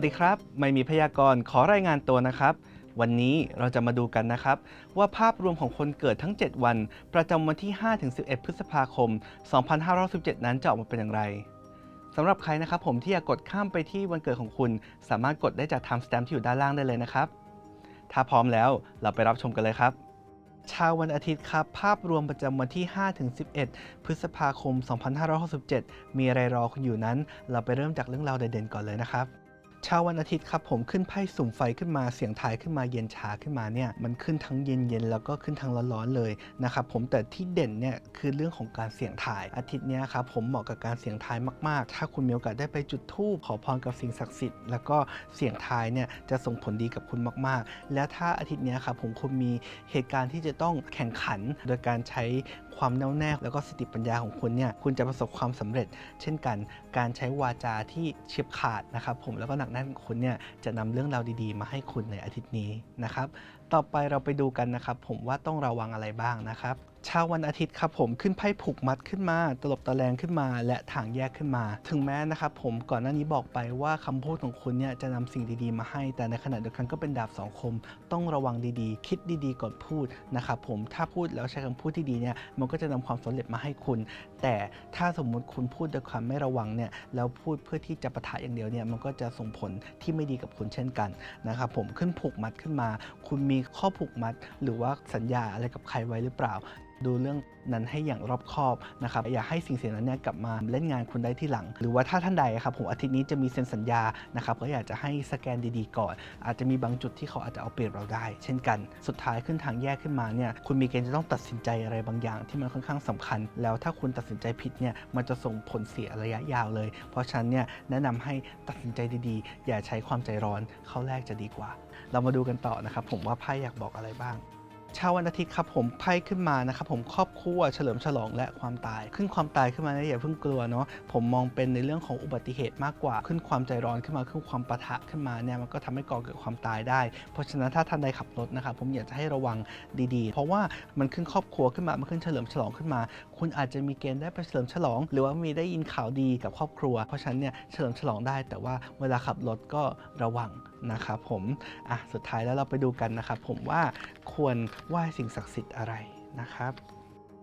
วัสดีครับ ไม่มีพยากรณ์ขอรายงานตัวนะครับ วันนี้เราจะมาดูกันนะครับ ว่าภาพรวมของคนเกิดทั้ง 7 วัน ประจำวันที่ 5-11 พฤษภาคม 2517 นั้นจะออกมาเป็นอย่างไรสำหรับใครนะครับผมที่อยากกดข้ามไปที่วันเกิดของคุณ สามารถกดได้จาก time stamp ที่อยู่ด้านล่างได้เลยนะครับ ถ้าพร้อมแล้วเราไปรับชมกันเลยครับเช้าวันอาทิตย์ครับ ภาพรวมประจำวันที่ 5-11 พฤษภาคม 2567 มีอะไรรอคุณอยู่นั้น เราไปเริ่มจากเรื่องราวเด่นๆก่อนเลยนะครับ เช้าวันอาทิตย์ครับผมขึ้นไพ่สุ่มไฟขึ้นมาเสียงทายขึ้นมาเย็นชาขึ้นมาเนี่ยมันขึ้นทั้งเย็นเย็นแล้วก็ขึ้นทั้งร้อนๆเลยนะครับผมแต่ที่เด่นเนี่ยคือเรื่องของการเสี่ยงทายอาทิตย์นี้ครับผมเหมาะกับการเสี่ยงทายมากๆ ถ้าคุณมีโอกาสได้ไปจุดธูปขอพรกับสิ่งศักดิ์สิทธิ์แล้วก็เสี่ยงทายเนี่ยจะส่งผลดีกับคุณมากๆ และถ้าอาทิตย์นี้ครับผมคุณมีเหตุการณ์ที่จะต้องแข่งขัน โดยการใช้ ความแน่วแน่แล้วก็สติปัญญาของคุณเนี่ยคุณจะประสบความสำเร็จ เช่นกัน การใช้วาจาที่เฉียบขาดนะครับผมแล้วก็หนักแน่นคุณเนี่ยจะนำเรื่องราวดีๆ มาให้คุณในอาทิตย์นี้นะครับต่อไปเราไปดูกันนะครับผมว่าต้องระวังอะไรบ้างนะครับ เช้าวันอาทิตย์ครับผมขึ้นไพ่ผูกมัดขึ้นมา ตลบตะแลงขึ้นมา และถางแยกขึ้นมา ถึงแม้นะครับผมก่อนหน้านี้บอกไปว่าคำพูดของคุณเนี่ยจะนำสิ่งดีๆมาให้ แต่ในขณะเดียวกันก็เป็นดาบสองคม ต้องระวังดีๆ คิดดีๆก่อนพูดนะครับผมถ้าพูดแล้วใช้คำพูดที่ดีเนี่ยมันก็จะนำความสำเร็จมาให้คุณ แต่ถ้าสมมุติคุณพูดด้วยความไม่ระวังเนี่ยแล้วพูดเพื่อที่จะประทะอย่างเดียวเนี่ยมันก็จะส่งผลที่ไม่ดีกับคุณเช่นกันนะครับผมขึ้นผูกมัดขึ้นมา คุณมีข้อผูกมัด หรือว่าสัญญาอะไรกับใครไว้หรือเปล่า ดูเรื่องนั้นให้อย่างรอบคอบนะครับอย่าให้สิ่งเสียนั้นเนี่ยกลับมาเล่นงานคุณได้ที่หลัง หรือว่าถ้าท่านใดครับผมอาทิตย์นี้จะมีเซ็นสัญญานะครับก็อยากจะให้สแกนดีๆก่อน อาจจะมีบางจุดที่เขาอาจจะเอาเปรียบเราได้ เช่นกันสุดท้ายขึ้นทางแยกขึ้นมาเนี่ยคุณมีเกณฑ์จะต้องตัดสินใจอะไรบางอย่างที่มันค่อนข้างสำคัญ แล้วถ้าคุณตัดสินใจผิดเนี่ยมันจะส่งผลเสียระยะยาวเลย เพราะฉะนั้นเนี่ยแนะนำให้ตัดสินใจดีๆ อย่าใช้ความใจร้อนเข้าแรกจะดีกว่า เรามาดูกันต่อนะครับผมว่าไพ่อยากบอกอะไรบ้าง เช้าวันอาทิตย์ครับผมไพ่ขึ้นมานะครับผมครอบครัวเฉลิมฉลองและความตาย ขึ้นความตายขึ้นมาเนี่ยอย่าเพิ่งกลัวเนาะผมมองเป็นในเรื่องของอุบัติเหตุมากกว่า ขึ้นความใจร้อนขึ้นมาขึ้นความปะทะขึ้นมาเนี่ยมันก็ทำให้ก่อเกิดความตายได้ เพราะฉะนั้นถ้าท่านใดขับรถนะครับผมอยากจะให้ระวังดีๆ เพราะว่ามันขึ้นครอบครัวขึ้นมามันขึ้นเฉลิมฉลองขึ้นมา คุณอาจจะมีเกณฑ์ได้ไปเฉลิมฉลอง หรือว่ามีได้ยินข่าวดีกับครอบครัว เพราะฉะนั้นเนี่ยเฉลิมฉลองได้ แต่ว่าเวลาขับรถก็ระวัง นะครับผมอะสุดท้ายแล้วเราไปดูกันนะครับผมว่าควรไหว้สิ่งศักดิ์สิทธิ์อะไรนะครับ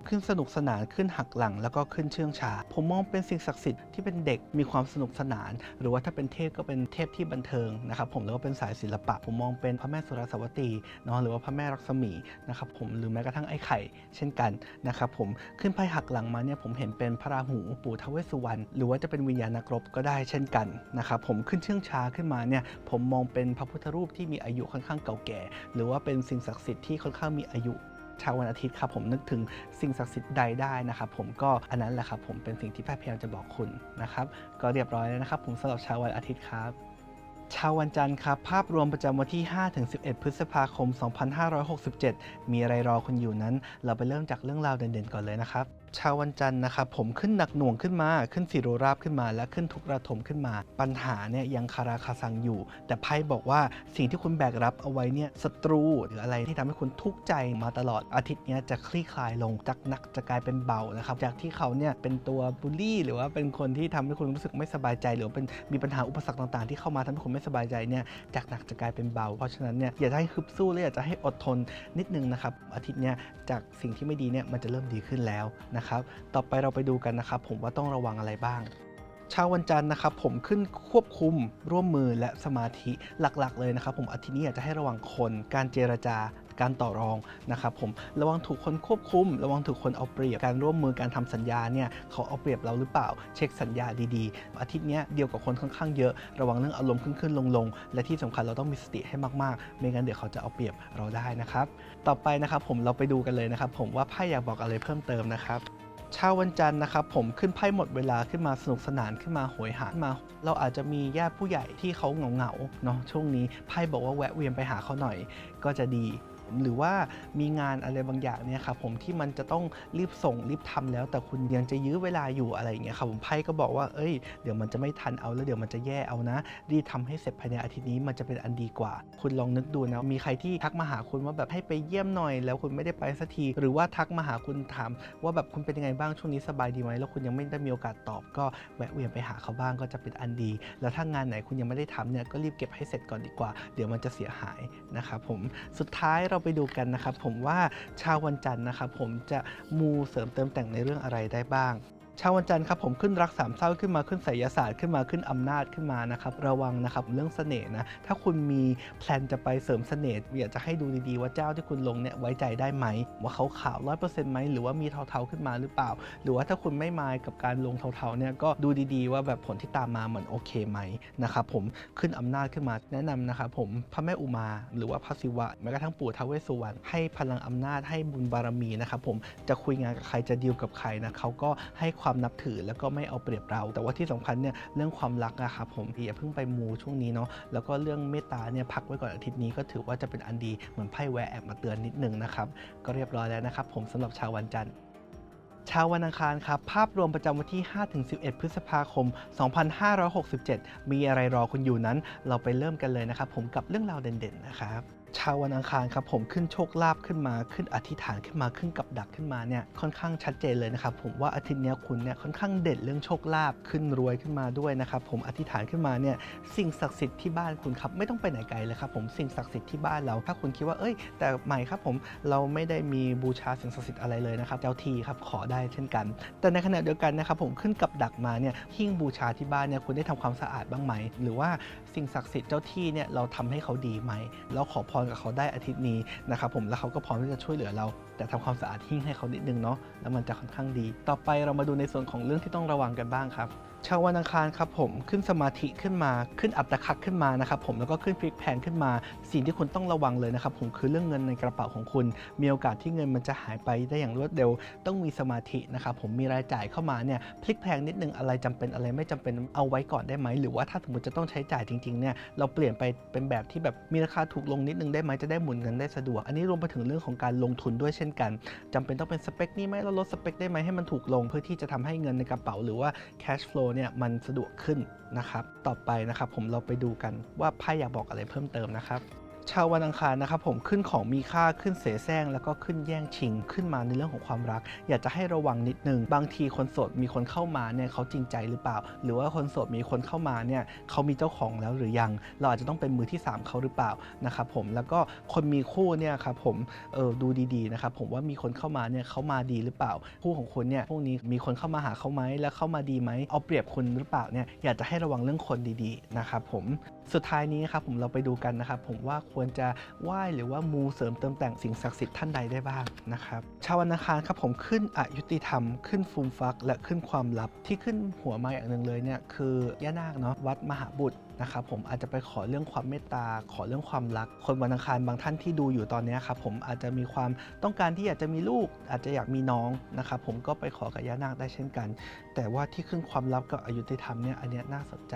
ขึ้นสนุกสนานขึ้นหักหลัง แล้วก็ขึ้นเชื่องชาผมมองเป็นสิ่งศักดิ์สิทธิ์ที่เป็นเด็กมีความสนุกสนาน หรือว่าถ้าเป็นเทพก็เป็นเทพที่บันเทิงนะครับผมแล้วก็เป็นสายศิลปะ ผมมองเป็นพระแม่สุรสวัตีเนาะหรือว่าพระแม่รักษมีนะครับผมหรือแม้กระทั่งไอ้ไข่เช่นกันนะครับผมขึ้นไพ่หักหลังมาเนี่ยผมเห็นเป็นพระราหูปู่ทวเวสุวรรณหรือว่าจะเป็นวิญญาณนักรบก็ได้เช่นกันนะครับผมขึ้นเชื่องชาขึ้นมาเนี่ยผมมองเป็นพระพุทธรูปที่มีอายุค่อนข้างเก่าแก่ หรือว่าเป็นสิ่งศักดิ์สิทธิ์ที่ค่อนข้างมีอายุ เช้าวันอาทิตย์ครับผมนึกถึงสิ่งศักดิ์สิทธิ์ใดได้นะครับผมก็อันนั้นแหละครับผมเป็นสิ่งที่แพทย์พยายามจะบอกคุณนะครับก็เรียบร้อยแล้วนะครับผมสำหรับเช้าวันอาทิตย์ครับเช้าวันจันทร์ครับภาพรวมประจำวันที่ 5-11 พฤษภาคม 2567 มีอะไรรอคุณอยู่นั้น เราไปเริ่มจากเรื่องราวเด่นๆก่อนเลยนะครับ ช้าวันจันทร์นะครับผมขึ้นหนักหน่วงขึ้นมา ขึ้นสีโรราบขึ้นมา และขึ้นทุกระทมขึ้นมา ปัญหาเนี่ยยังคาราคาซังอยู่ แต่ไพ่บอกว่าสิ่งที่คุณแบกรับเอาไว้เนี่ยศัตรูหรืออะไรที่ทำให้คุณทุกข์ใจมาตลอดอาทิตย์นี้จะคลี่คลายลงจากหนักจะกลายเป็นเบานะครับจากที่เขาเนี่ยเป็นตัวบูลลี่ หรือว่าเป็นคนที่ทำให้คุณรู้สึกไม่สบายใจ หรือว่าเป็นมีปัญหาอุปสรรคต่างๆ ที่เข้ามาทำให้คุณไม่สบายใจเนี่ยจากหนักจะกลายเป็นเบา เพราะฉะนั้นเนี่ยอย่าจะให้ฮึบสู้และอยากจะให้อดทนนิดนึงนะครับอาทิตย์นี้จากสิ่งที่ไม่ดีเนี่ยมันจะเริ่มดีขึ้นแล้วนะครับ ต่อไปเราไปดูกันนะครับ ผมว่าต้องระวังอะไรบ้างเช้าวันจันทร์นะครับผมขึ้นควบคุมร่วมมือและสมาธิหลักๆ เลยนะครับ ผมอาทิตย์นี้อยากจะให้ระวังคนการเจรจา การต่อรองนะครับผมระวังถูกคนควบคุม ระวังถูกคนเอาเปรียบการร่วมมือการทำสัญญาเนี่ยเขาเอาเปรียบเราหรือเปล่า เช็คสัญญาดีๆ อาทิตย์เนี้ยเดียวกับคนค่อนข้างเยอะ ระวังเรื่องอารมณ์ขึ้นขึ้นลงๆ และที่สำคัญเราต้องมีสติให้มากๆ ไม่งั้นเดี๋ยวเขาจะเอาเปรียบเราได้นะครับ ต่อไปนะครับผมเราไปดูกันเลยนะครับผมว่าไพ่อยากบอกอะไรเพิ่มเติมนะครับเช้าวันจันทร์นะครับผมขึ้นไพ่หมดเวลาขึ้นมาสนุกสนานขึ้นมาโหยหาขึ้นมา เราอาจจะมีญาติผู้ใหญ่ที่เขาเหงาๆเนาะช่วงนี้ไพ่บอกว่าแวะเวียนไปหาเขาหน่อย ก็จะดี หรือว่ามีงานอะไรบางอย่างเนี่ยครับผมที่มันจะต้องรีบส่งรีบทำแล้ว แต่คุณยังจะยื้อเวลาอยู่อะไรอย่างเงี้ยครับผมไพ่ก็บอกว่าเอ้ยเดี๋ยวมันจะไม่ทันเอาแล้วเดี๋ยวมันจะแย่เอานะ รีบทำให้เสร็จภายในอาทิตย์นี้มันจะเป็นอันดีกว่า คุณลองนึกดูนะมีใครที่ทักมาหาคุณว่าแบบให้ไปเยี่ยมหน่อย แล้วคุณไม่ได้ไปสักที หรือว่าทักมาหาคุณถามว่าแบบคุณเป็นยังไงบ้างช่วงนี้สบายดีไหมแล้วคุณยังไม่ได้มีโอกาสตอบ ก็แวะเวียนไปหาเขาบ้างก็จะเป็นอันดี แล้วถ้างานไหนคุณยังไม่ได้ทำเนี่ยก็รีบเก็บให้เสร็จก่อนดีกว่า เดี๋ยวมันจะเสียหายนะครับผมสุดท้ายเราไปดูกันนะครับผมว่าชาววันจันทร์นะครับผมจะมูเสริมเติมแต่งในเรื่องอะไรได้บ้าง ชาววันจันทร์ครับผมขึ้นรักสามเศร้าขึ้นมาขึ้นไสยศาสตร์ขึ้นมาขึ้นอำนาจขึ้นมานะครับระวังนะครับเรื่องเสน่ห์นะถ้าคุณมีแพลนจะไปเสริมเสน่ห์อยากจะให้ดูดีๆว่าเจ้าที่คุณลงเนี่ยไว้ใจได้ไหม ว่าเขาขาวร้อยเปอร์เซ็นต์ไหมหรือว่ามีเทาๆขึ้นมาหรือเปล่า หรือว่าถ้าคุณไม่มายกับการลงเทาๆเนี่ยก็ดูดีๆ ว่าแบบผลที่ตามมาเหมือนโอเคไหมนะครับผมขึ้นอำนาจขึ้นมาแนะนำนะครับผมพระแม่อุมา หรือว่าพระศิวะแม้กระทั่งปู่ท้าวเวสสุวรรณให้พลังอำนาจให้บุญบารมีนะครับผมจะคุยงานกับใครจะดีลกับใครนะเขาก็ให้ความความนับถือแล้วก็ไม่เอาเปรียบเรา แต่ว่าที่สำคัญเนี่ยเรื่องความรักนะครับผมอย่าเพิ่งไปมูช่วงนี้เนาะแล้วก็เรื่องเมตตาเนี่ยพักไว้ก่อนอาทิตย์นี้ก็ถือว่าจะเป็นอันดีเหมือนไพ่แวแอบมาเตือนนิดนึงนะครับก็เรียบร้อยแล้วนะครับผมสำหรับชาววันจันทร์เช้าวันอังคารครับภาพรวมประจำวันที่ 5-11 พฤษภาคม 2567 มีอะไรรอคุณอยู่นั้น เราไปเริ่มกันเลยนะครับผมกับเรื่องราวเด่นๆนะครับ ชาววันอังคารครับผมขึ้นโชคลาภขึ้นมาขึ้นอธิษฐานขึ้นมาขึ้นกับดักขึ้นมาเนี่ยค่อนข้างชัดเจนเลยนะครับผมว่าอาทิตย์นี้คุณเนี่ยค่อนข้างเด่นเรื่องโชคลาภขึ้นรวยขึ้นมาด้วยนะครับผมอธิษฐานขึ้นมาเนี่ยสิ่งศักดิ์สิทธิ์ที่บ้านคุณครับไม่ต้องไปไหนไกลเลยครับผมสิ่งศักดิ์สิทธิ์ที่บ้านเราถ้าคุณคิดว่าเอ้ย แต่ใหม่ครับผมเราไม่ได้มีบูชาสิ่งศักดิ์สิทธิ์อะไรเลยนะครับเจ้าทีครับขอได้เช่นกัน แต่ในขณะเดียวกันนะครับผมขึ้นกับดักมาเนี่ยหิ้งบูชาที่บ้านเนี่ยคุณได้ทำความสะอาดบ้างไหม หรือว่า สิ่งศักดิ์สิทธิ์เจ้าที่เนี่ยเราทำให้เขาดีไหมเราขอพรกับเขาได้อาทิตย์นี้นะครับผมแล้วเขาก็พร้อมที่จะช่วยเหลือเรา แต่ทำความสะอาดหิ้งให้เขานิดนึงเนาะแล้วมันจะค่อนข้างดี ต่อไปเรามาดูในส่วนของเรื่องที่ต้องระวังกันบ้างครับชาววันอังคารครับผมขึ้นสมาธิขึ้นมาขึ้นอัตะคักขึ้นมานะครับผมแล้วก็ขึ้นพลิกแพลงขึ้นมา สิ่งที่คุณต้องระวังเลยนะครับผมคือเรื่องเงินในกระเป๋าของคุณ มีโอกาสที่เงินมันจะหายไปได้อย่างรวดเร็ว ต้องมีสมาธินะครับผมมีรายจ่ายเข้ามาเนี่ยพลิกแพงนิดนึงอะไรจำเป็นอะไรไม่จำเป็นเอาไว้ก่อนได้ไหมหรือว่าถ้าสมมติจะต้องใช้จ่ายจริงๆเนี่ยเราเปลี่ยนไปเป็นแบบที่แบบมีราคาถูกลงนิดนึงได้ไหมจะได้หมุนเงินได้สะดวก อันนี้รวมไปถึงเรื่องของการลงทุนด้วยเช่นกันจำเป็นต้องเป็นสเปคนี้ไหมเราลดสเปคได้ไหมให้มันถูกลงเพื่อที่จะทำให้เงินในกระเป๋าหรือว่า cash flow เนี่ยมันสะดวกขึ้นนะครับ ต่อไปนะครับผมเราไปดูกันว่าไพ่อยากบอกอะไรเพิ่มเติมนะครับ ชาววันอังคารนะครับผมขึ้นของมีค่าขึ้นเสแสร้งแล้วก็ขึ้นแย่งชิง ขึ้นมาในเรื่องของความรัก อยากจะให้ระวังนิดนึง บางทีคนโสดมีคนเข้ามาเนี่ยเขาจริงใจหรือเปล่า หรือว่าคนโสดมีคนเข้ามาเนี่ยเขามีเจ้าของแล้วหรือยัง เราอาจจะต้องเป็นมือที่ 3เขาหรือเปล่านะครับผมแล้วก็คนมีคู่เนี่ยครับผมเออดูดีๆนะครับผมว่ามีคนเข้ามาเนี่ยเขามาดีหรือเปล่า คู่ของคุณเนี่ยพวกนี้มีคนเข้ามาหาเขาไหมแล้วเข้ามาดีไหมเอาเปรียบคุณหรือเปล่าเนี่ยอยากจะให้ระวังเรื่องคนดีๆนะครับผม สุดท้ายนี้ครับผมเราไปดูกันนะครับผมว่าควรจะไหว้หรือว่ามูเสริมเติมแต่งสิ่งศักดิ์สิทธิ์ท่านใดได้บ้างนะครับชาวนาคารครับผมขึ้นอายุติธรรม ขึ้นฟูมฟัก และขึ้นความลับที่ขึ้นหัวมาอย่างหนึ่งเลยเนี่ยคือย่านาคเนาะวัดมหาบุตร นะครับผมอาจจะไปขอเรื่องความเมตตา ขอเรื่องความรัก คนวันอังคารบางท่านที่ดูอยู่ตอนนี้ครับผมอาจจะมีความต้องการที่อยากจะมีลูก อาจจะอยากมีน้องนะครับผมก็ไปขอกับย่านาคได้เช่นกัน แต่ว่าที่ขึ้นความลับกับอายุติธรรมเนี่ยอันนี้น่าสนใจ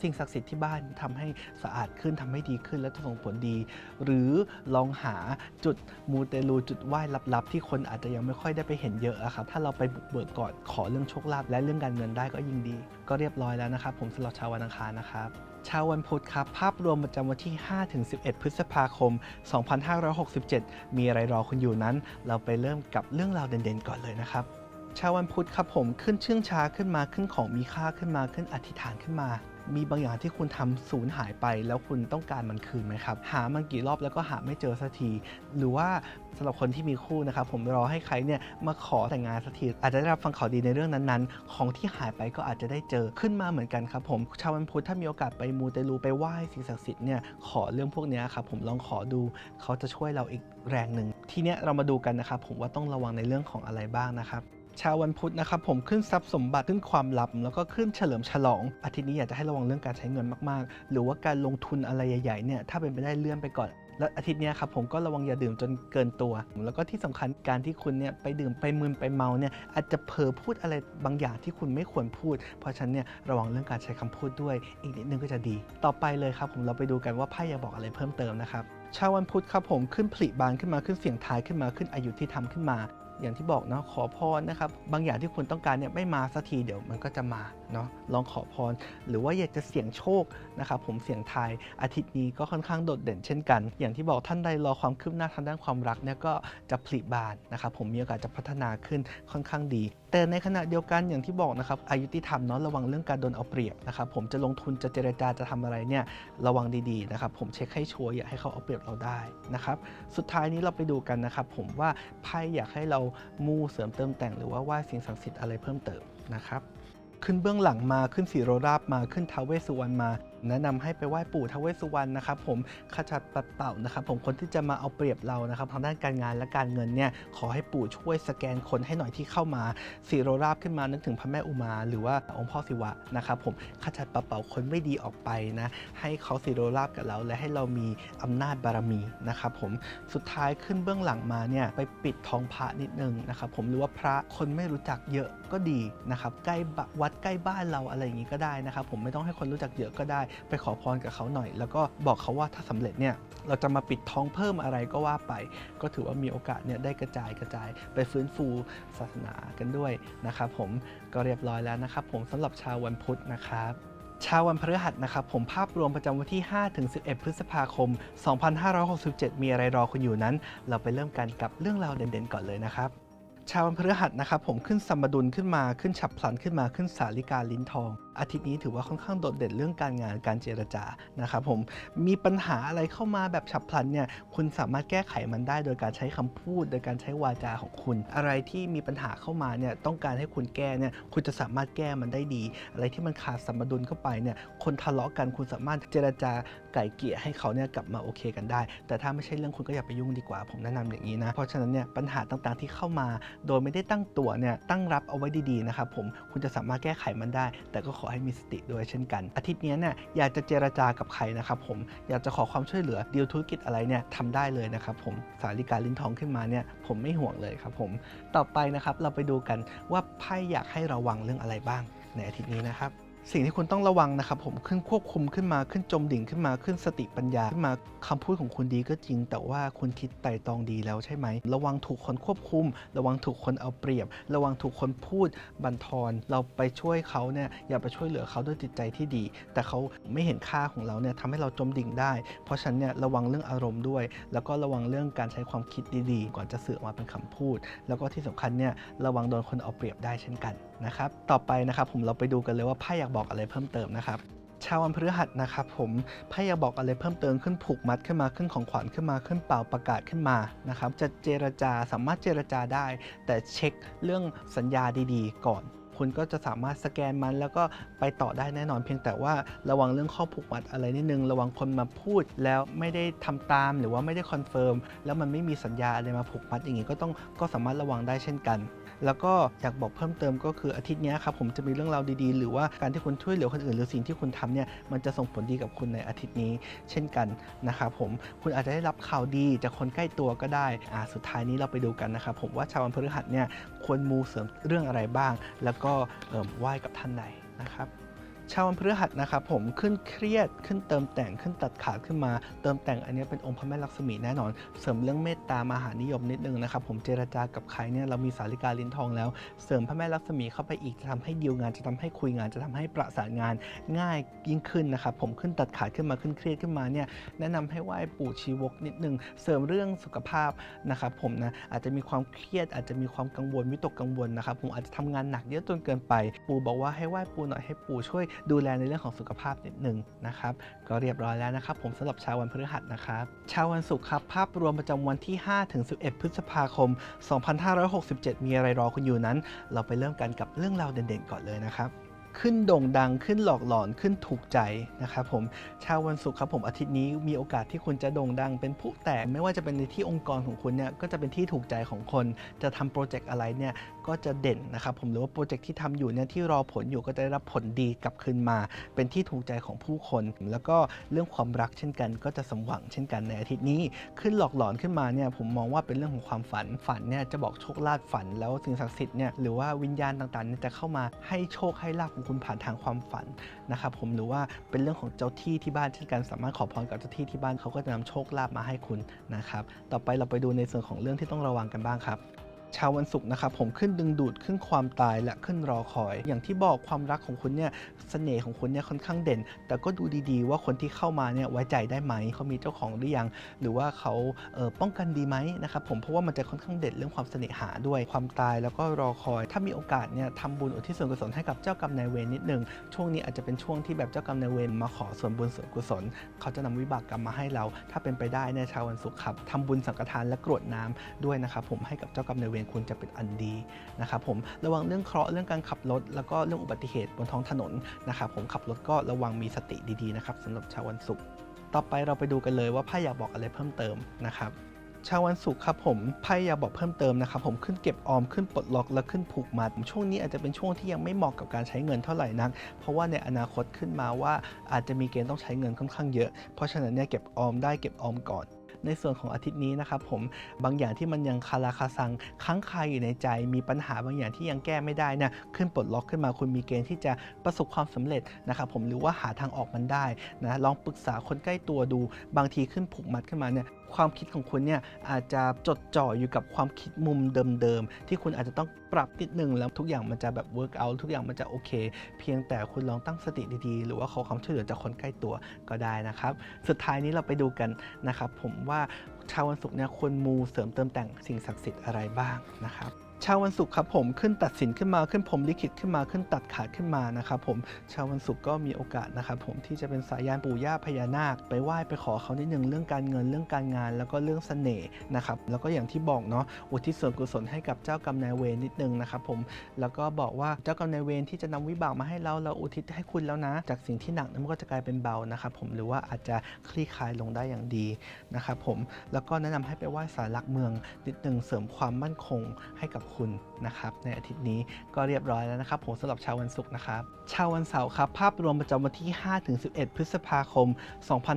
สิ่งศักดิ์สิทธิ์ที่บ้านทำให้สะอาดขึ้นทำให้ดีขึ้นและจะส่งผลดี หรือลองหาจุดมูเตลูจุดไหว้ลับๆ ที่คนอาจจะยังไม่ค่อยได้ไปเห็นเยอะอะครับถ้าเราไปบุกเบิกก่อนขอเรื่องโชคลาภและเรื่องการเงินได้ก็ยิ่งดี ก็เรียบร้อยแล้วนะครับ ผมสำหรับชาววันอังคารนะครับ เช้าวันพุธครับ ภาพรวมประจำวันที่ 5-11 พฤษภาคม 2567 มีอะไรรอคุณอยู่นั้น เราไปเริ่มกับเรื่องราวเด่นๆ ก่อนเลยนะครับ ชาววันพุธครับผมขึ้นเชื่องช้าขึ้นมาขึ้นของมีค่าขึ้นมาขึ้นอธิษฐานขึ้นมา มีบางอย่างที่คุณทำสูญหายไป แล้วคุณต้องการมันคืนไหมครับ หามันกี่รอบแล้วก็หาไม่เจอสักที หรือว่าสำหรับคนที่มีคู่นะครับผมรอให้ใครเนี่ยมาขอแต่งงานสักทีอาจจะได้รับฟังข่าวดีในเรื่องนั้นๆ ของที่หายไปก็อาจจะได้เจอขึ้นมาเหมือนกันครับผมชาววันพุธถ้ามีโอกาสไปมูเตลูไปไหว้สิ่งศักดิ์สิทธิ์เนี่ยขอเรื่องพวกนี้ครับผมลองขอดูเขาจะช่วยเราอีกแรงหนึ่งทีเนี้ยเรามาดูกันนะครับผมว่าต้องระวังในเรื่องของอะไรบ้างนะครับ ชาววันพุธนะครับผมขึ้นทรัพย์สมบัติขึ้นความลับ แล้วก็ขึ้นเฉลิมฉลอง อาทิตย์นี้อยากจะให้ระวังเรื่องการใช้เงินมากๆ หรือว่าการลงทุนอะไรใหญ่ๆเนี่ยถ้าเป็นไปได้เลื่อนไปก่อนและอาทิตย์นี้ครับผมก็ระวังอย่าดื่มจนเกินตัว แล้วก็ที่สำคัญการที่คุณเนี่ยไปดื่มไปมึนไปเมาเนี่ยอาจจะเผลอพูดอะไรบางอย่างที่คุณไม่ควรพูด เพราะฉะนั้นเนี่ยระวังเรื่องการใช้คำพูดด้วย อีกนิดนึงก็จะดี ต่อไปเลยครับผมเราไปดูกันว่าไพ่อยากบอกอะไรเพิ่มเติมนะครับชาววันพุธครับผมขึ้นผลิบานขึ้นมาขึ้นเสียงทายขึ้นมาขึ้นอายุที่ทำขึ้นมา อย่างที่บอกเนาะขอพรนะครับ บางอย่างที่คุณต้องการเนี่ยไม่มาสักทีเดี๋ยวมันก็จะมาเนาะลองขอพร หรือว่าอยากจะเสี่ยงโชคนะครับผมเสี่ยงทายอาทิตย์นี้ก็ค่อนข้างโดดเด่นเช่นกัน อย่างที่บอกท่านใดรอความคืบหน้าทางด้านความรักเนี่ยก็จะผลิบานนะครับผมมีโอกาสจะพัฒนาขึ้นค่อนข้างดี แต่ในขณะเดียวกันอย่างที่บอกนะครับอายุที่ทำเนาะระวังเรื่องการโดนเอาเปรียบนะครับผมจะลงทุนจะเจรจาจะทำอะไรเนี่ยระวังดีๆนะครับผมเช็คให้ชัวร์อย่าให้เขาเอาเปรียบเราได้นะครับสุดท้ายนี้เราไปดูกันนะครับผมว่าไพ่อยากให้เรามู่เสริมเติมแต่งหรือว่าไหว้สิ่งศักดิ์สิทธิ์อะไรเพิ่มเติมนะครับ ขึ้นเบื้องหลังมาขึ้นสีโรราบมาขึ้นท้าเวสุวรรณมา แนะนำให้ไปไหว้ปู่ทาเวสุวรรณนะครับผมขจัดปัดเป่านะครับผมคนที่จะมาเอาเปรียบเรานะครับทางด้านการงานและการเงินเนี่ยขอให้ปู่ช่วยสแกนคนให้หน่อยที่เข้ามาสีโรราบขึ้นมานึกถึงพระแม่อุมา หรือว่าองค์พ่อศิวะนะครับผมขจัดปัดเป่าคนไม่ดีออกไปนะให้เขาสีโรราบกับเรา และให้เรามีอำนาจบารมีนะครับผมสุดท้ายขึ้นเบื้องหลังมาเนี่ยไปปิดทองพระนิดนึงนะครับผมหรือว่าพระคนไม่รู้จักเยอะ ก็ดีนะครับใกล้วัดใกล้บ้านเราอะไรอย่างนี้ก็ได้นะครับ ผมไม่ต้องให้คนรู้จักเยอะก็ได้ ไปขอพรกับเขาหน่อย แล้วก็บอกเขาว่าถ้าสำเร็จเนี่ยเราจะมาปิดทองเพิ่มอะไรก็ว่าไป ก็ถือว่ามีโอกาสเนี่ยได้กระจายกระจาย ไปฟื้นฟูศาสนากันด้วยนะครับผมก็เรียบร้อยแล้วนะครับ ผมสำหรับชาววันพุธนะครับชาววันพฤหัสนะครับ ผมภาพรวมประจำวันที่5ถึง11 พฤษภาคม 2567 มีอะไรรอคุณอยู่นั้น เราไปเริ่มกันกับเรื่องราวเด่นๆ ก่อนเลยนะครับ ชาววันพฤหัสนะครับผมขึ้นสัมบดุลขึ้นมาขึ้นฉับพลันขึ้นมาขึ้นสาลิกาลิ้นทองอาทิตย์นี้ถือว่าค่อนข้างโดดเด่นเรื่องการงานการเจรจานะครับผมมีปัญหาอะไรเข้ามาแบบฉับพลันเนี่ยคุณสามารถแก้ไขมันได้โดยการใช้คำพูด โดยการใช้วาจาของคุณ อะไรที่มีปัญหาเข้ามาเนี่ยต้องการให้คุณแก้เนี่ยคุณจะสามารถแก้มันได้ดี อะไรที่มันขาดสมดุลเข้าไปเนี่ยคนทะเลาะกันคุณสามารถเจรจาไก่เกลี่ยให้เขาเนี่ยกลับมาโอเคกันได้ แต่ถ้าไม่ใช่เรื่องคุณก็อย่าไปยุ่งดีกว่า ผมแนะนำอย่างนี้นะ เพราะฉะนั้นเนี่ยปัญหาต่างๆที่เข้ามา โดยไม่ได้ตั้งตัวเนี่ยตั้งรับเอาไว้ดีๆนะครับผมคุณจะสามารถแก้ไขมันได้ แต่ก็อให้มีสติด้วยเช่นกัน อาทิตย์นี้เนี่ยอยากจะเจรจากับใครนะครับผมอยากจะขอความช่วยเหลือดีลธุรกิจอะไรเนี่ยทำได้เลยนะครับผมสาริกาลิ้นทองขึ้นมาเนี่ยผมไม่ห่วงเลยครับผมต่อไปนะครับเราไปดูกันว่าไพ่อยากให้ระวังเรื่องอะไรบ้างในอาทิตย์นี้นะครับ สิ่งที่คุณต้องระวังนะครับผมขึ้นควบคุมขึ้นมาขึ้นจมดิ่งขึ้นมาขึ้นสติปัญญาขึ้นมาคำพูดของคุณดีก็จริง แต่ว่าคุณคิดไต่ตองดีแล้วใช่ไหม ระวังถูกคนควบคุม ระวังถูกคนเอาเปรียบ ระวังถูกคนพูดบันทอนเราไปช่วยเขาเนี่ยอย่าไปช่วยเหลือเขาด้วยจิตใจที่ดี แต่เขาไม่เห็นค่าของเราเนี่ยทำให้เราจมดิ่งได้ เพราะฉะนั้นเนี่ยระวังเรื่องอารมณ์ด้วย แล้วก็ระวังเรื่องการใช้ความคิดดีๆ ก่อนจะสื่อออกมาเป็นคำพูด แล้วก็ที่สำคัญเนี่ยระวังโดนคนเอาเปรียบได้เช่นกัน นะครับ ต่อไปนะครับผมเราไปดูกันเลยว่าไพ่อยากบอกอะไรเพิ่มเติมนะครับชาววันพฤหัสนะครับผมไพ่อยากบอกอะไรเพิ่มเติมขึ้นผูกมัดขึ้นมาขึ้นของขวัญขึ้นมาขึ้นเป่าประกาศขึ้นมานะครับจะเจรจาสามารถเจรจาได้ แต่เช็คเรื่องสัญญาดีๆ ก่อนคุณก็จะสามารถสแกนมันแล้วก็ไปต่อได้แน่นอนเพียงแต่ว่าระวังเรื่องข้อผูกมัดอะไรนิดนึง ระวังคนมาพูดแล้วไม่ได้ทำตามหรือว่าไม่ได้คอนเฟิร์มแล้วมันไม่มีสัญญาอะไรมาผูกมัดอย่างนี้ก็ต้องก็สามารถระวังได้เช่นกัน แล้วก็อยากบอกเพิ่มเติมก็คืออาทิตย์นี้ครับผมจะมีเรื่องราวดีๆ หรือว่าการที่คุณช่วยเหลือคนอื่น หรือสิ่งที่คุณทำเนี่ยมันจะส่งผลดีกับคุณในอาทิตย์นี้ เช่นกันนะครับผมคุณอาจจะได้รับข่าวดีจากคนใกล้ตัวก็ได้อ่าสุดท้ายนี้เราไปดูกันนะครับผมว่าชาววันพฤหัสเนี่ยควรมูเสริมเรื่องอะไรบ้าง แล้วก็เอ่มไหว้กับท่านใดนะครับ ชาววันพฤหัสนะครับผมขึ้นเครียดขึ้นเติมแต่งขึ้นตัดขาดขึ้นมา เติมแต่งอันนี้เป็นองค์พระแม่ลักษมีแน่นอน เสริมเรื่องเมตตามหานิยมนิดนึงนะครับผมเจรจากับใครเนี่ยเรามีสาริกาลิ้นทองแล้ว เสริมพระแม่ลักษมีเข้าไปอีกจะทำให้ดีลงานจะทำให้คุยงานจะทำให้ประสานงานง่ายยิ่งขึ้นนะครับผมขึ้นตัดขาดขึ้นมาขึ้นเครียดขึ้นมาเนี่ยแนะนำให้ไหว้ปู่ชีวกนิดนึงเสริมเรื่องสุขภาพนะครับผมนะอาจจะมีความเครียดอาจจะมีความกังวลวิตกกังวลนะครับผมอาจจะทำงานหนักเยอะจนเกินไป ปู่บอกว่าให้ไหว้ปู่หน่อยให้ปู่ช่วยดูแลในเรื่องของสุขภาพนิดหนึ่งนะครับ ก็เรียบร้อยแล้วนะครับ ผมสำหรับชาววันพฤหัสนะครับชาววันศุกร์ครับภาพรวมประจำวันที่ 5 ถึง 11 พฤษภาคม 2567 มีอะไรรอคุณอยู่นั้น เราไปเริ่มกันกับเรื่องราวเด่นๆ ก่อนเลยนะครับขึ้นโด่งดังขึ้นหลอกหลอนขึ้นถูกใจนะครับผมชาววันศุกร์ครับผมอาทิตย์นี้มีโอกาสที่คุณจะโด่งดังเป็นผู้แตกไม่ว่าจะเป็นในที่องค์กรของคุณเนี่ยก็จะเป็นที่ถูกใจของคน จะทำโปรเจกต์อะไรเนี่ยก็จะเด่นนะครับผมหรือว่าโปรเจกต์ที่ทำอยู่เนี่ยที่รอผลอยู่ก็จะได้รับผลดีกลับคืนมา เป็นที่ถูกใจของผู้คน แล้วก็เรื่องความรักเช่นกัน ก็จะสมหวังเช่นกันในอาทิตย์นี้ขึ้นหลอกหลอนขึ้นมาเนี่ยผมมองว่าเป็นเรื่องของความฝันฝันเนี่ยจะบอกโชคลาภฝันแล้วสิ่งศักดิ์สิทธิ์เนี่ยหรือว่าวิญญาณต่างๆเนี่ยจะเข้ามาให้โชคให้ลาภของคุณผ่านทางความฝันนะครับผมหรือว่าเป็นเรื่องของเจ้าที่ที่บ้านเช่นกัน สามารถขอพรกับเจ้าที่ที่บ้านเขาก็จะนำโชคลาภมาให้คุณนะครับต่อไปเราไปดูในส่วนของเรื่องที่ต้องระวังกันบ้างครับ ชาววันศุกร์นะครับผมขึ้นดึงดูดขึ้นความตายและขึ้นรอคอย อย่างที่บอกความรักของคุณเนี่ยเสน่ห์ของคุณเนี่ยค่อนข้างเด่น แต่ก็ดูดีๆ ว่าคนที่เข้ามาเนี่ยไว้ใจได้ไหมเขามีเจ้าของหรือยัง หรือว่าเขาเป้องกันดีไหมนะครับผมเพราะว่ามันจะค่อนข้างเด่นเรื่องความเสน่หาด้วยความตายแล้วก็รอคอย ถ้ามีโอกาสเนี่ยทำบุญอุทิศส่วนกุศลให้กับเจ้ากรรมนายเวรนิดนึงช่วงนี้อาจจะเป็นช่วงที่แบบเจ้ากรรมนายเวรมาขอส่วนบุญส่วนกุศล เขาจะนำวิบากกรรมมาให้เรา ถ้าเป็นไปได้เนี่ยชาววันศุกร์ครับทำบุญสังฆทานและกรวดน้ำด้วยนะครับผมให้กับเจ้ากรรมนายเวรคุณจะเป็นอันดีนะครับผมระวังเรื่องเคราะห์เรื่องการขับรถ แล้วก็เรื่องอุบัติเหตุบนท้องถนนนะครับผมขับรถก็ระวังมีสติดีๆนะครับสำหรับชาววันศุกร์ต่อไปเราไปดูกันเลยว่าไพ่อยากบอกอะไรเพิ่มเติมนะครับชาววันศุกร์ครับผมไพ่อยากบอกเพิ่มเติมนะครับผมขึ้นเก็บออมขึ้นปลดล็อกและขึ้นผูกมัดช่วงนี้อาจจะเป็นช่วงที่ยังไม่เหมาะกับการใช้เงินเท่าไหร่นัก เพราะว่าในอนาคตขึ้นมาว่าอาจจะมีเกณฑ์ต้องใช้เงินค่อนข้างเยอะ เพราะฉะนั้นเนี่ยเก็บออมได้เก็บออมก่อน ในส่วนของอาทิตย์นี้นะครับผมบางอย่างที่มันยังคาราคาซังค้างคาอยู่ในใจ มีปัญหาบางอย่างที่ยังแก้ไม่ได้นี่ยขึ้นปลดล็อกขึ้นมาคุณมีเกณฑ์ที่จะประสบความสำเร็จนะครับผมหรือว่าหาทางออกมันได้นะลองปรึกษาคนใกล้ตัวดู บางทีขึ้นผูกมัดขึ้นมาเนี่ยความคิดของคุณเนี่ยอาจจะจดจ่ออยู่กับความคิดมุมเดิมๆที่คุณอาจจะต้อง ปรับนิดนึงแล้วทุกอย่างมันจะแบบ work out ทุกอย่างมันจะโอเค เพียงแต่คุณลองตั้งสติดีๆ หรือว่าขอความช่วยเหลือจากคนใกล้ตัวก็ได้นะครับ สุดท้ายนี้เราไปดูกันนะครับ ผมว่าชาววันศุกร์เนี่ยควรมูเสริมเติมแต่งสิ่งศักดิ์สิทธิ์อะไรบ้างนะครับ ชาววันศุกร์ครับผมขึ้นตัดสินขึ้นมาขึ้นผมลิขิตขึ้นมาขึ้นตัดขาดขึ้นมานะครับผมชาววันศุกร์ก็มีโอกาสนะครับผมที่จะเป็นสายยานปู่ย่าพญานาค ไปไหว้ไปขอเขานิดนึงเรื่องการเงินเรื่องการงาน แล้วก็เรื่องเสน่ห์นะครับแล้วก็อย่างที่บอกเนาะอุทิศส่วนกุศลให้กับเจ้ากรรมนายเวรนิดนึงนะครับผมแล้วก็บอกว่าเจ้ากรรมนายเวรที่จะนำวิบากมาให้เราเราอุทิศให้คุณแล้วนะ จากสิ่งที่หนักนั้นมันก็จะกลายเป็นเบานะครับผมหรือว่าอาจจะคลี่คลายลงได้อย่างดีนะครับผมแล้วก็แนะนำให้ไปไหว้ศาลหลักเมืองนิดนึงเสริมความมั่นคงให้กับคุณนะครับในอาทิตย์นี้ก็เรียบร้อยแล้วนะครับผมสำหรับชาววันศุกร์นะครับชาววันเสาร์ครับภาพรวมประจำวันที่ 5-11 พฤษภาคม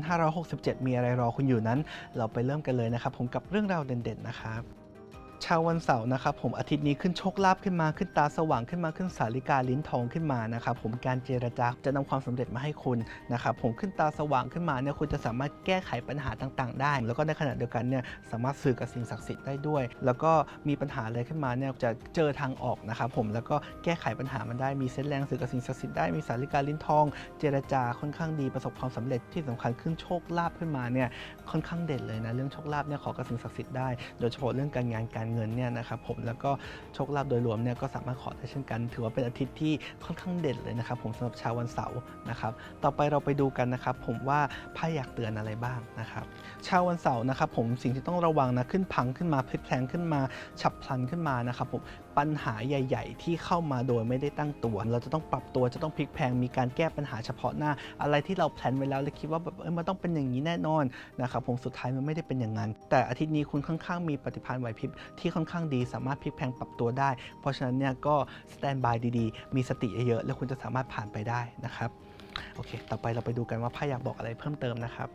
2567 มีอะไรรอคุณอยู่นั้น เราไปเริ่มกันเลยนะครับผมกับเรื่องราวเด่นๆนะครับ ชาววันเสาร์นะครับผมอาทิตย์นี้ขึ้นโชคลาภขึ้นมาขึ้นตาสว่างขึ้นมาขึ้นสาริกาลิ้นทองขึ้นมานะครับผมการเจรจาจะนำความสำเร็จมาให้คุณนะครับผมขึ้นตาสว่างขึ้นมาเนี่ยคุณจะสามารถแก้ไขปัญหาต่างๆ ได้ แล้วก็ในขณะเดียวกันเนี่ยสามารถสื่อกับสิ่งศักดิ์สิทธิ์ได้ด้วย แล้วก็มีปัญหาอะไรขึ้นมาเนี่ยจะเจอทางออกนะครับผมแล้วก็แก้ไขปัญหามันได้มีเส้นแรงสื่อกับสิ่งศักดิ์สิทธิ์ได้มีสาริกาลิ้นทอง เจรจาค่อนข้างดีประสบความสำเร็จที่สำคัญขึ้นโชคลาภขึ้นมาเนี่ยค่อนข้างเด่นเลยนะเรื่องโชคลาภเนี่ยขอกับสิ่งศักดิ์สิทธิ์ได้โดยเฉพาะเรื่องการงานการเงินเนี่ยนะครับผมแล้วก็โชคลาภโดยรวมเนี่ยก็สามารถขอได้เช่นกัน ถือว่าเป็นอาทิตย์ที่ค่อนข้างเด่นเลยนะครับผมสำหรับชาววันเสาร์นะครับต่อไปเราไปดูกันนะครับผมว่าไพ่อยากเตือนอะไรบ้างนะครับชาววันเสาร์นะครับผมสิ่งที่ต้องระวังนะขึ้นพังขึ้นมาพลิกแพลงขึ้นมา ฉับพลันขึ้นมานะครับผมปัญหาใหญ่ ๆ ที่เข้ามาโดยไม่ได้ตั้งตัว เราจะต้องปรับตัวจะต้องพลิกแพลงมีการแก้ปัญหาเฉพาะหน้า อะไรที่เราแพลนไว้แล้วแล้วคิดว่าแบบเอ้ยมันต้องเป็นอย่างนี้แน่นอนนะครับผมสุดท้ายมันไม่ได้เป็นอย่างนั้น แต่อาทิตย์นี้คุณค่อนข้างมีปฏิภาณไหวพริบที่ค่อนข้างดีสามารถพลิกแพลงปรับตัวได้ เพราะฉะนั้นเนี่ยก็สแตนบายดีๆ มีสติเยอะๆแล้วคุณจะสามารถผ่านไปได้นะครับโอเค ต่อไปเราไปดูกันว่าไพ่อยากบอกอะไรเพิ่มเติมนะครับ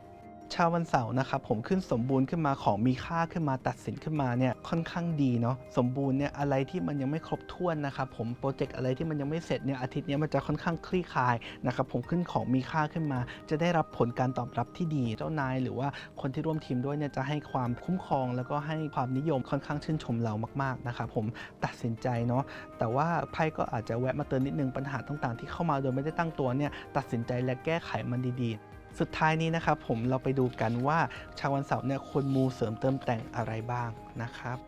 ชาววันเสาร์นะครับผมขึ้นสมบูรณ์ขึ้นมาของมีค่าขึ้นมาตัดสินขึ้นมาเนี่ยค่อนข้างดีเนาะสมบูรณ์เนี่ยอะไรที่มันยังไม่ครบถ้วนนะครับผมโปรเจกต์อะไรที่มันยังไม่เสร็จเนี่ยอาทิตย์นี้มันจะค่อนข้างคลี่คลายนะครับผมขึ้นของมีค่าขึ้นมา จะได้รับผลการตอบรับที่ดีเจ้านาย หรือว่าคนที่ร่วมทีมด้วยเนี่ยจะให้ความคุ้มครอง แล้วก็ให้ความนิยมค่อนข้างชื่นชมเรามากๆนะครับผมตัดสินใจเนาะแต่ว่าไพ่ก็อาจจะแวะมาเตือนนิดนึงปัญหาต่างๆ ที่เข้ามาโดยไม่ได้ตั้งตัวเนี่ยตัดสินใจและแก้ไขมันดีๆ สุดท้ายนี้นะครับผมเราไปดูกันว่าชาววันเสาร์เนี่ยควรมูเสริมเติมแต่งอะไรบ้างนะครับ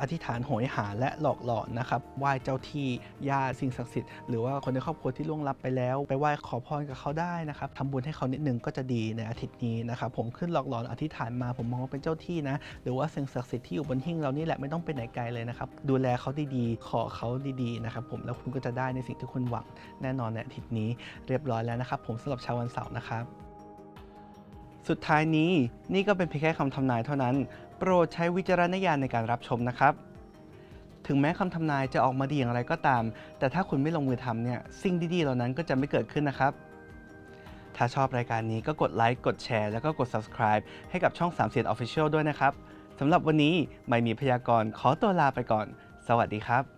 อธิษฐานโหยหาและหลอกหลอนนะครับไหว้เจ้าที่ญาติสิ่งศักดิ์สิทธิ์หรือว่าคนในครอบครัวที่ล่วงลับไปแล้ว ไปไหว้ขอพรกับเขาได้นะครับทำบุญให้เขานิดนึงก็จะดีในอาทิตย์นี้นะครับผมขึ้นหลอกหลอนอธิษฐานมาผมมองว่าเป็นเจ้าที่นะหรือว่าสิ่งศักดิ์สิทธิ์ที่อยู่บนหิ้งเรานี่แหละไม่ต้องไปไหนไกลเลยนะครับดูแลเขาดีๆ ขอเขาดีๆนะครับผมแล้วคุณก็จะได้ในสิ่งที่คุณหวังแน่นอนในอาทิตย์นี้เรียบร้อยแล้วนะครับผมสำหรับชาววันเสาร์นะครับ สุดท้ายนี้นี่ก็เป็นเพียงแค่คำทำนายเท่านั้น โปรดใช้วิจารณญาณในการรับชมนะครับ ถึงแม้คำทำนายจะออกมาดีอย่างไรก็ตาม แต่ถ้าคุณไม่ลงมือทำเนี่ยสิ่งดีๆเหล่านั้นก็จะไม่เกิดขึ้นนะครับ ถ้าชอบรายการนี้ก็กดไลค์กดแชร์แล้วก็กด subscribe ให้กับช่อง3ามเสียน Official ด้วยนะครับสำหรับวันนี้ไม่มีพยากรณ์ขอตัวลาไปก่อน สวัสดีครับ